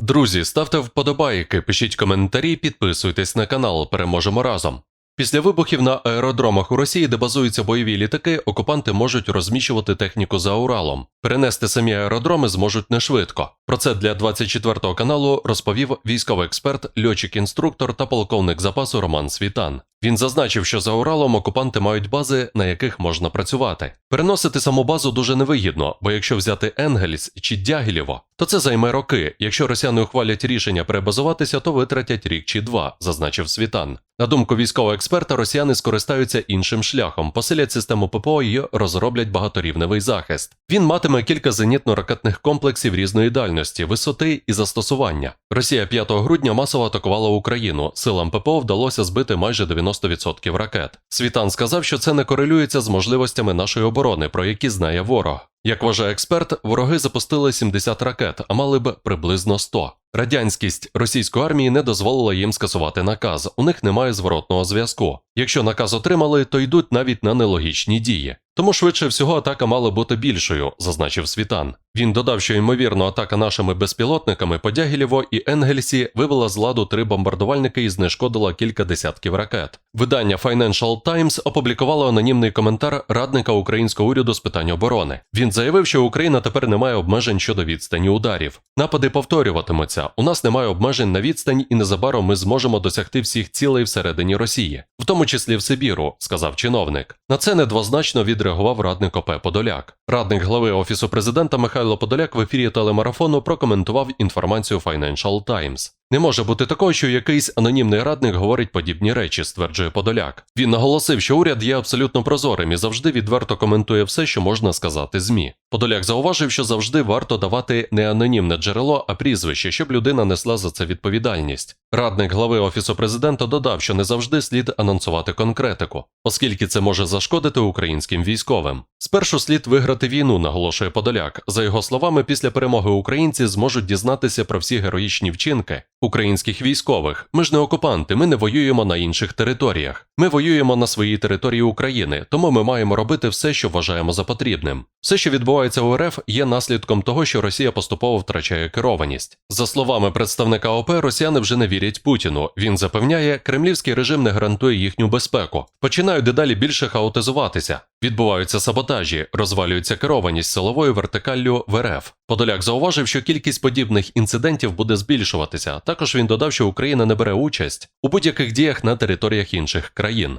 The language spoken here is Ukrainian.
Друзі, ставте вподобайки, пишіть коментарі, підписуйтесь на канал. Переможемо разом. Після вибухів на аеродромах у Росії, де базуються бойові літаки, окупанти можуть розміщувати техніку за Уралом. Перенести самі аеродроми зможуть не швидко. Про це для 24 каналу розповів військовий експерт, льотчик-інструктор та полковник запасу Роман Світан. Він зазначив, що за Уралом окупанти мають бази, на яких можна працювати. Переносити саму базу дуже невигідно, бо якщо взяти Енгельс чи Дягілєво, то це займе роки. Якщо росіяни ухвалять рішення перебазуватися, то витратять рік чи два, зазначив Світан. На думку військового експерта, росіяни скористаються іншим шляхом, посилять систему ППО і розроблять багаторівневий захист. Він матиме кілька зенітно-ракетних комплексів різної дальності, висоти і застосування. Росія 5 грудня масово атакувала Україну. Силам ППО вдалося збити майже 90% ракет. Світан сказав, що це не корелюється з можливостями нашої оборони, про які знає ворог. Як вважає експерт, вороги запустили 70 ракет, а мали б приблизно 100. Радянськість російської армії не дозволила їм скасувати наказ. У них немає зворотного зв'язку. Якщо наказ отримали, то йдуть навіть на нелогічні дії. Тому швидше всього атака мала бути більшою, зазначив Світан. Він додав, що ймовірно атака нашими безпілотниками по Дягілєво і Енгельсі вивела з ладу три бомбардувальники і знешкодила кілька десятків ракет. Видання Financial Times опублікувало анонімний коментар радника українського уряду з питань оборони. Він заявив, що Україна тепер не має обмежень щодо відстані ударів. Напади повторюватимуться. У нас немає обмежень на відстань, і незабаром ми зможемо досягти всіх цілей всередині Росії, в тому числі в Сибіру, сказав чиновник. На це недвозначно відреагував радник ОП Подоляк. Радник глави офісу президента Михайло Подоляк в ефірі телемарафону прокоментував інформацію Financial Times. Не може бути такого, що якийсь анонімний радник говорить подібні речі, стверджує Подоляк. Він наголосив, що уряд є абсолютно прозорим і завжди відверто коментує все, що можна сказати ЗМІ. Подоляк зауважив, що завжди варто давати не анонімне джерело, а прізвище, щоб людина несла за це відповідальність. Радник глави офісу президента додав, що не завжди слід анонсувати конкретику, оскільки це може зашкодити українським військовим. Спершу слід виграти війну, наголошує Подоляк. За його словами, після перемоги українці зможуть дізнатися про всі героїчні вчинки українських військових. Ми ж не окупанти, ми не воюємо на інших територіях. Ми воюємо на своїй території України, тому ми маємо робити все, що вважаємо за потрібним. Все, що відбувається у РФ, є наслідком того, що Росія поступово втрачає керованість. За словами представника ОП, росіяни вже не вірять Путіну. Він запевняє, кремлівський режим не гарантує їхню безпеку. Починають дедалі більше хаотизуватися. Відбуваються саботажі, розвалюється керованість силовою вертикаллю в РФ. Подоляк зауважив, що кількість подібних інцидентів буде збільшуватися. Також він додав, що Україна не бере участь у будь-яких діях на територіях інших країн.